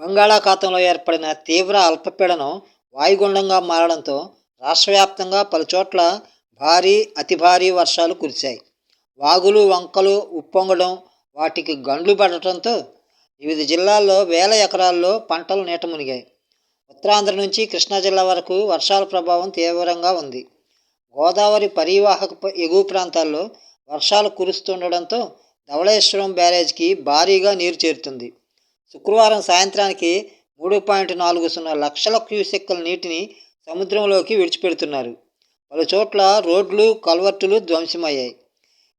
బంగాళాఖాతంలో ఏర్పడిన తీవ్ర అల్పపీడనం వాయుగుండంగా మారడంతో రాష్ట్ర వ్యాప్తంగా పలుచోట్ల భారీ అతి భారీ వర్షాలు కురిశాయి. వాగులు వంకలు ఉప్పొంగడం వాటికి గండ్లు పడటంతో వివిధ జిల్లాల్లో వేల ఎకరాల్లో పంటలు నీట మునిగాయి. ఉత్తరాంధ్ర నుంచి కృష్ణా జిల్లా వరకు వర్షాల ప్రభావం తీవ్రంగా ఉంది. గోదావరి పరివాహక ఎగువ ప్రాంతాల్లో వర్షాలు కురుస్తుండడంతో ధవళేశ్వరం బ్యారేజ్కి భారీగా నీరు చేరుతుంది. శుక్రవారం సాయంత్రానికి మూడు పాయింట్ నాలుగు సున్నా లక్షల క్యూసెక్కుల నీటిని సముద్రంలోకి విడిచిపెడుతున్నారు. పలు చోట్ల రోడ్లు కల్వర్టులు ధ్వంసమయ్యాయి.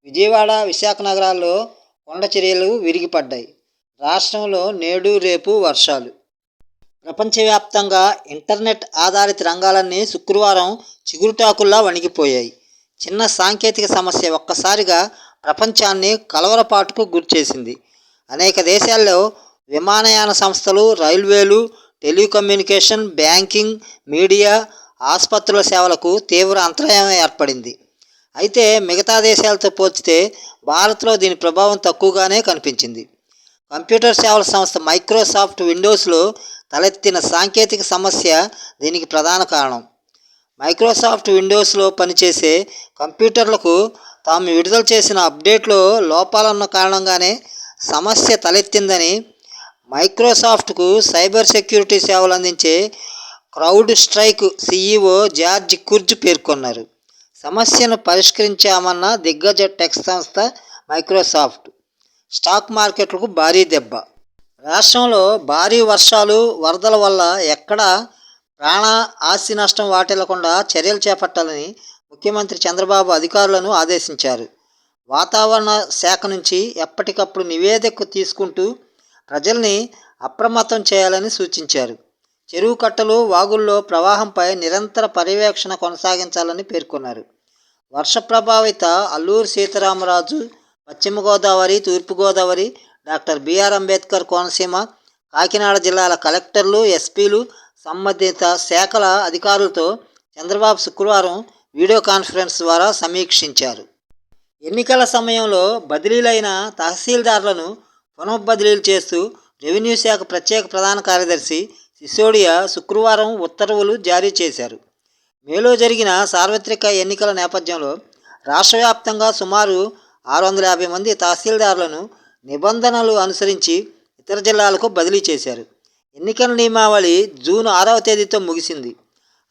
విజయవాడ విశాఖ నగరాల్లో కొండ చర్యలు విరిగిపడ్డాయి. రాష్ట్రంలో నేడు రేపు వర్షాలు. ప్రపంచవ్యాప్తంగా ఇంటర్నెట్ ఆధారిత రంగాలన్నీ శుక్రవారం చిగురుటాకుల్లా వణిగిపోయాయి. చిన్న సాంకేతిక సమస్య ఒక్కసారిగా ప్రపంచాన్ని కలవరపాటుకు గురిచేసింది. అనేక దేశాల్లో విమానయాన సంస్థలు రైల్వేలు టెలికమ్యూనికేషన్ బ్యాంకింగ్ మీడియా ఆసుపత్రుల సేవలకు తీవ్ర అంతరాయం ఏర్పడింది. అయితే మిగతా దేశాలతో పోల్చితే భారత్లో దీని ప్రభావం తక్కువగానే కనిపించింది. కంప్యూటర్ సేవల సంస్థ మైక్రోసాఫ్ట్ విండోస్లో తలెత్తిన సాంకేతిక సమస్య దీనికి ప్రధాన కారణం. మైక్రోసాఫ్ట్ విండోస్లో పనిచేసే కంప్యూటర్లకు తాము విడుదల చేసిన అప్డేట్లో లోపాలున్న కారణంగానే సమస్య తలెత్తిందని మైక్రోసాఫ్ట్కు సైబర్ సెక్యూరిటీ సేవలు అందించే CrowdStrike CEO George Kurtz పేర్కొన్నారు. సమస్యను పరిష్కరించామన్న దిగ్గజ టెక్ సంస్థ మైక్రోసాఫ్ట్. స్టాక్ మార్కెట్లకు భారీ దెబ్బ. రాష్ట్రంలో భారీ వర్షాలు వరదల వల్ల ఎక్కడ ప్రాణ ఆస్తి నష్టం వాటిల్లకుండా చర్యలు చేపట్టాలని ముఖ్యమంత్రి చంద్రబాబు అధికారులను ఆదేశించారు. వాతావరణ శాఖ నుంచి ఎప్పటికప్పుడు నివేదిక తీసుకుంటూ ప్రజల్ని అప్రమత్తం చేయాలని సూచించారు. చెరువు కట్టలు వాగుల్లో ప్రవాహంపై నిరంతర పర్యవేక్షణ కొనసాగించాలని పేర్కొన్నారు. వర్ష ప్రభావిత అల్లూరు సీతారామరాజు పశ్చిమ గోదావరి తూర్పుగోదావరి doctor B R Ambedkar Konaseema Kakinada జిల్లాల కలెక్టర్లు ఎస్పీలు సంబంధిత శాఖల అధికారులతో చంద్రబాబు శుక్రవారం వీడియో కాన్ఫరెన్స్ ద్వారా సమీక్షించారు. ఎన్నికల సమయంలో బదిలీలైన తహసీల్దార్లను పునఃబదిలీలు చేస్తూ రెవెన్యూ శాఖ ప్రత్యేక ప్రధాన కార్యదర్శి సిసోడియా శుక్రవారం ఉత్తర్వులు జారీ చేశారు. మేలో జరిగిన సార్వత్రిక ఎన్నికల నేపథ్యంలో రాష్ట్ర వ్యాప్తంగా సుమారు ఆరు వందల యాభై మంది తహసీల్దారులను నిబంధనలు అనుసరించి ఇతర జిల్లాలకు బదిలీ చేశారు. ఎన్నికల నియమావళి జూన్ ఆరవ తేదీతో ముగిసింది.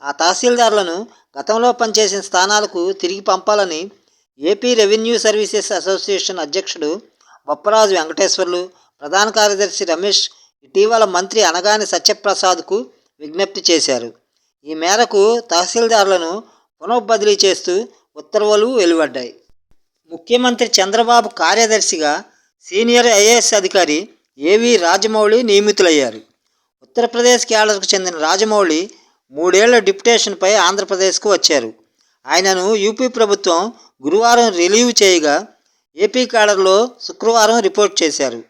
ఆ తహసీల్దారులను గతంలో పనిచేసిన స్థానాలకు తిరిగి పంపాలని ఏపీ రెవెన్యూ సర్వీసెస్ అసోసియేషన్ అధ్యక్షుడు బొప్పరాజు వెంకటేశ్వర్లు ప్రధాన కార్యదర్శి రమేష్ ఇటీవల మంత్రి అనగాని సత్యప్రసాద్కు విజ్ఞప్తి చేశారు. ఈ మేరకు తహసీల్దారులను పునఃబదిలీ చేస్తూ ఉత్తర్వులు వెలువడ్డాయి. ముఖ్యమంత్రి చంద్రబాబు కార్యదర్శిగా సీనియర్ ఐఏఎస్ అధికారి ఏవి రాజమౌళి నియమితులయ్యారు. ఉత్తరప్రదేశ్ కేడర్కు చెందిన రాజమౌళి మూడేళ్ళ డిప్యుటేషన్పై ఆంధ్రప్రదేశ్కు వచ్చారు. ఆయనను యూపీ ప్రభుత్వం గురువారం రిలీవ్ చేయగా ఏపీ కేడర్లో శుక్రవారం రిపోర్ట్ చేశారు.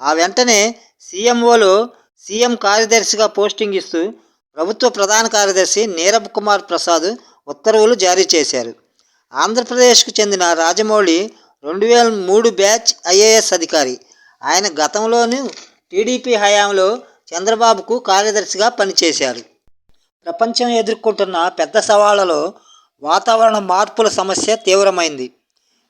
ఆ వెంటనే సీఎంఓలో సీఎం కార్యదర్శిగా పోస్టింగ్ ఇస్తూ ప్రభుత్వ ప్రధాన కార్యదర్శి నీరబ్ కుమార్ ప్రసాద్ ఉత్తర్వులు జారీ చేశారు. ఆంధ్రప్రదేశ్కు చెందిన రాజమౌళి రెండు వేల మూడు బ్యాచ్ ఐఏఎస్ అధికారి. ఆయన గతంలోనూ టీడీపీ హయాంలో చంద్రబాబుకు కార్యదర్శిగా పనిచేశారు. ప్రపంచం ఎదుర్కొంటున్న పెద్ద సవాళ్ళలో వాతావరణ మార్పుల సమస్య తీవ్రమైంది.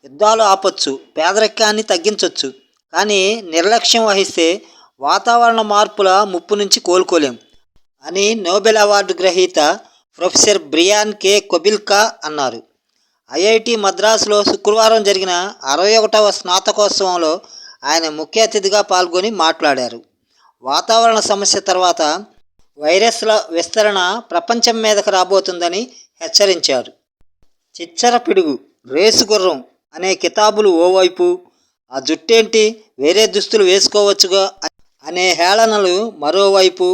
యుద్ధాలు ఆపొచ్చు పేదరికాన్ని తగ్గించవచ్చు కానీ నిర్లక్ష్యం వహిస్తే వాతావరణ మార్పుల ముప్పు నుంచి కోలుకోలేం అని నోబెల్ అవార్డు గ్రహీత ప్రొఫెసర్ బ్రియాన్ కే. కొబిల్కా అన్నారు. ఐఐటి మద్రాసులో శుక్రవారం జరిగిన అరవై ఒకటవ స్నాతకోత్సవంలో ఆయన ముఖ్య అతిథిగా పాల్గొని మాట్లాడారు. వాతావరణ సమస్య తర్వాత వైరస్ల విస్తరణ ప్రపంచం మీదకు రాబోతుందని హెచ్చరించారు. చిచ్చర పిడుగు రేసు గుర్రం అనే కితాబులు ఓవైపు ఆ జుట్టేంటి వేరే దుస్తులు వేసుకోవచ్చుగా అనే హేళనలు మరోవైపు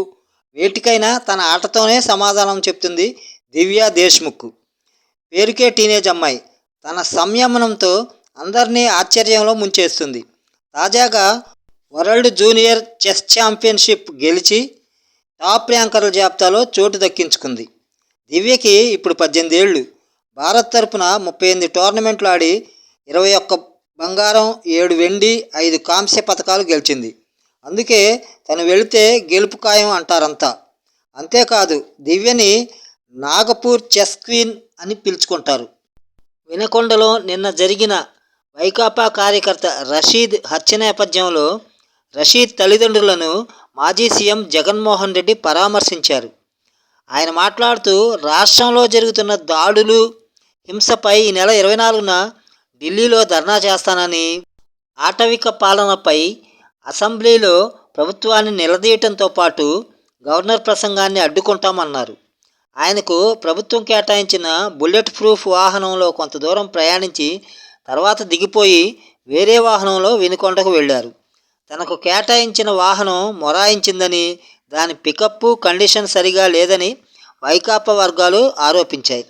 వేటికైనా తన ఆటతోనే సమాధానం చెప్తుంది దివ్య దేశ్ముఖ్. పేరుకే టీనేజ్ అమ్మాయి. తన సంయమనంతో అందరినీ ఆశ్చర్యంలో ముంచేస్తుంది. తాజాగా వరల్డ్ జూనియర్ చెస్ ఛాంపియన్షిప్ గెలిచి టాప్ ర్యాంకర్ల జాబితాలో చోటు దక్కించుకుంది. దివ్యకి ఇప్పుడు పద్దెనిమిది ఏళ్ళు భారత్ తరపున ముప్పై ఎనిమిది టోర్నమెంట్లు ఆడి ఇరవై ఒక్క బంగారం ఏడు వెండి ఐదు కాంస్య పథకాలు గెలిచింది. అందుకే తను వెళితే గెలుపు ఖాయం అంటారంతా. అంతేకాదు దివ్యని నాగపూర్ చెస్ క్వీన్ అని పిలుచుకుంటారు. వినకొండలో నిన్న జరిగిన వైకాపా కార్యకర్త రషీద్ హత్య నేపథ్యంలో రషీద్ తల్లిదండ్రులను మాజీ సీఎం జగన్మోహన్ రెడ్డి పరామర్శించారు. ఆయన మాట్లాడుతూ రాష్ట్రంలో జరుగుతున్న దాడులు హింసపై ఈ నెల ఇరవై నాలుగున ఢిల్లీలో ధర్నా చేస్తానని ఆటవిక పాలనపై అసెంబ్లీలో ప్రభుత్వాన్ని నిలదీయటంతో పాటు గవర్నర్ ప్రసంగాన్ని అడ్డుకుంటామన్నారు. ఆయనకు ప్రభుత్వం కేటాయించిన బుల్లెట్ ప్రూఫ్ వాహనంలో కొంత దూరం ప్రయాణించి తర్వాత దిగిపోయి వేరే వాహనంలో వినుకొండకు వెళ్ళారు. తనకు కేటాయించిన వాహనం మొరాయించిందని దాని పికప్ కండిషన్ సరిగా లేదని వైకాపా వర్గాలు ఆరోపించాయి.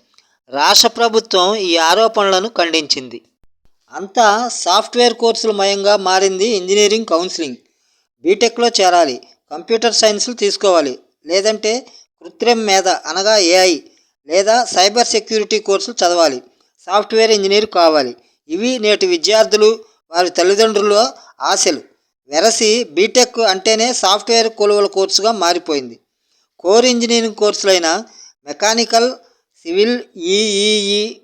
రాష్ట్ర ప్రభుత్వం ఈ ఆరోపణలను ఖండించింది. అంతా సాఫ్ట్వేర్ కోర్సుల మయంగా మారింది ఇంజనీరింగ్ కౌన్సిలింగ్. బీటెక్లో చేరాలి. కంప్యూటర్ సైన్స్లు తీసుకోవాలి. లేదంటే కృత్రిమ మేధ అనగా ఏఐ లేదా సైబర్ సెక్యూరిటీ కోర్సులు చదవాలి. సాఫ్ట్వేర్ ఇంజనీర్ కావాలి. ఇవి నేటి విద్యార్థులు వారి తల్లిదండ్రుల ఆశలు. వెరసి బీటెక్ అంటేనే సాఫ్ట్వేర్ కొలువల కోర్సుగా మారిపోయింది. కోర్ ఇంజనీరింగ్ కోర్సులైన మెకానికల్ సివిల్ ఈఈఈ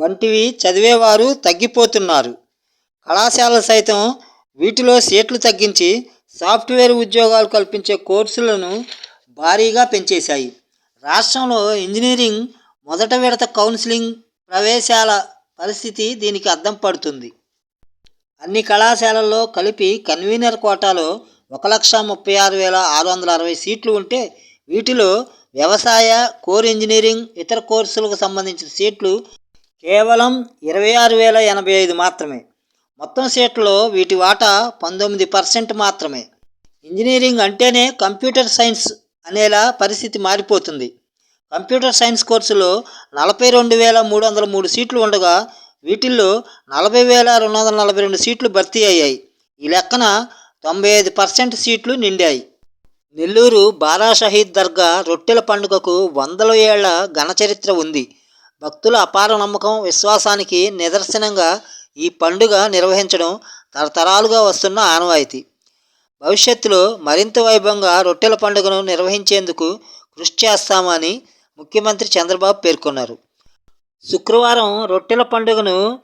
వంటివి చదివేవారు తగ్గిపోతున్నారు. కళాశాలలు సైతం వీటిలో సీట్లు తగ్గించి సాఫ్ట్వేర్ ఉద్యోగాలు కల్పించే కోర్సులను భారీగా పెంచేశాయి. రాష్ట్రంలో ఇంజనీరింగ్ మొదట విడత కౌన్సిలింగ్ ప్రవేశాల పరిస్థితి దీనికి అద్దం పడుతుంది. అన్ని కళాశాలల్లో కలిపి కన్వీనర్ కోటాలో ఒక లక్ష ముప్పై ఆరు వేల ఆరు వందల అరవై సీట్లు ఉంటే వీటిలో వ్యవసాయ కోర్ ఇంజనీరింగ్ ఇతర కోర్సులకు సంబంధించిన సీట్లు కేవలం ఇరవై ఆరు వేల ఎనభై ఐదు మాత్రమే. మొత్తం సీట్లలో వీటి వాటా పంతొమ్మిది పర్సెంట్ మాత్రమే. ఇంజనీరింగ్ అంటేనే కంప్యూటర్ సైన్స్ అనేలా పరిస్థితి మారిపోతుంది. కంప్యూటర్ సైన్స్ కోర్సులో నలభై రెండు వేల మూడు వందల మూడు సీట్లు ఉండగా వీటిల్లో నలభై వేల రెండు వందల నలభై రెండు సీట్లు భర్తీ అయ్యాయి. ఈ లెక్కన తొంభై ఐదు పర్సెంట్ సీట్లు నిండాయి. నెల్లూరు బారా షహీద్ దర్గా రొట్టెల పండుగకు వందల ఏళ్ళ ఘనచరిత్ర ఉంది. భక్తుల అపార నమ్మకం విశ్వాసానికి నిదర్శనంగా ఈ పండుగ నిర్వహించడం తరతరాలుగా వస్తున్న ఆనవాయితీ. భవిష్యత్తులో మరింత వైభవంగా రొట్టెల పండుగను నిర్వహించేందుకు కృషి చేస్తామని ముఖ్యమంత్రి చంద్రబాబు పేర్కొన్నారు. శుక్రవారం రొట్టెల పండుగను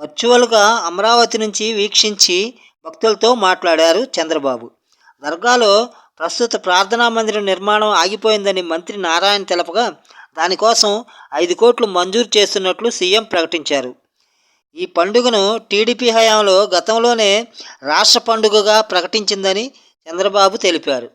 వర్చువల్గా అమరావతి నుంచి వీక్షించి భక్తులతో మాట్లాడారు చంద్రబాబు. దర్గాలో ప్రస్తుత ప్రార్థనా మందిరం నిర్మాణం ఆగిపోయిందని మంత్రి నారాయణ తెలపగా దానికోసం ఐదు కోట్లు మంజూరు చేస్తున్నట్లు సీఎం ప్రకటించారు. ఈ పండుగను టీడీపీ హయాంలో గతంలోనే రాష్ట్ర పండుగగా ప్రకటించిందని చంద్రబాబు తెలిపారు.